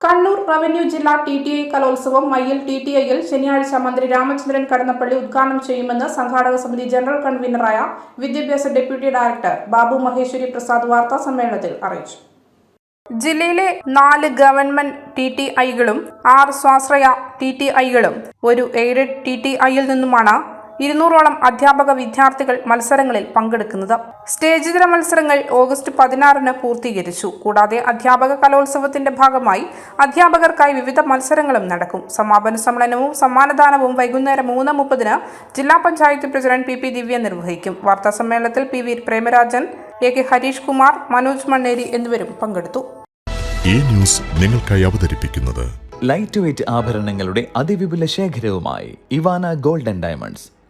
Kannur revenue ജില്ലാ T T I Kalolsavam Mayyil T T ഐയിൽ ശനിയാഴ്ച മന്ത്രി രാമചന്ദ്രൻ കടന്നപ്പള്ളി ഉദ്ഘാടനം ചെയ്യുമെന്ന് സംഘാടക സമിതി ജനറൽ കൺവീനറായ വിദ്യാഭ്യാസ ഡെപ്യൂട്ടി ഡയറക്ടർ ബാബു മഹേശ്വരി പ്രസാദ് വാർത്താ സമ്മേളനത്തിൽ അറിയിച്ചു. ജില്ലയിലെ നാല് ഗവൺമെന്റ് ടി ടി ഐകളും ആറ് സ്വാശ്രയ ടി ടി ഐകളും ഒരു എയ്ഡഡ് ടി ടി ഐയിൽ നിന്നുമാണ് ഇരുന്നൂറോളം അധ്യാപക വിദ്യാർത്ഥികൾ മത്സരങ്ങളിൽ പങ്കെടുക്കുന്നത്. സ്റ്റേജിതര മത്സരങ്ങൾ ഓഗസ്റ്റ് പതിനാറിന് പൂർത്തീകരിച്ചു. കൂടാതെ അധ്യാപക കലോത്സവത്തിന്റെ ഭാഗമായി അധ്യാപകർക്കായി വിവിധ മത്സരങ്ങളും നടക്കും. സമാപന സമ്മേളനവും സമ്മാനദാനവും വൈകുന്നേരം മൂന്ന് മുപ്പതിന് ജില്ലാ panchayat president P P Divya നിർവഹിക്കും. വാർത്താ സമ്മേളനത്തിൽ P V Premarajan A K Harish Kumar Manoj Manneri എന്നിവരും പങ്കെടുത്തു. ഈ ന്യൂസ് നിങ്ങൾക്കായി അവതരിപ്പിക്കുന്നത് ലൈറ്റ് വെയ്റ്റ് ആഭരണങ്ങളുടെ അതിവിപുല ശേഖരവുമായി ഇവാന ഗോൾഡൻ ഡയമണ്ട്സ്.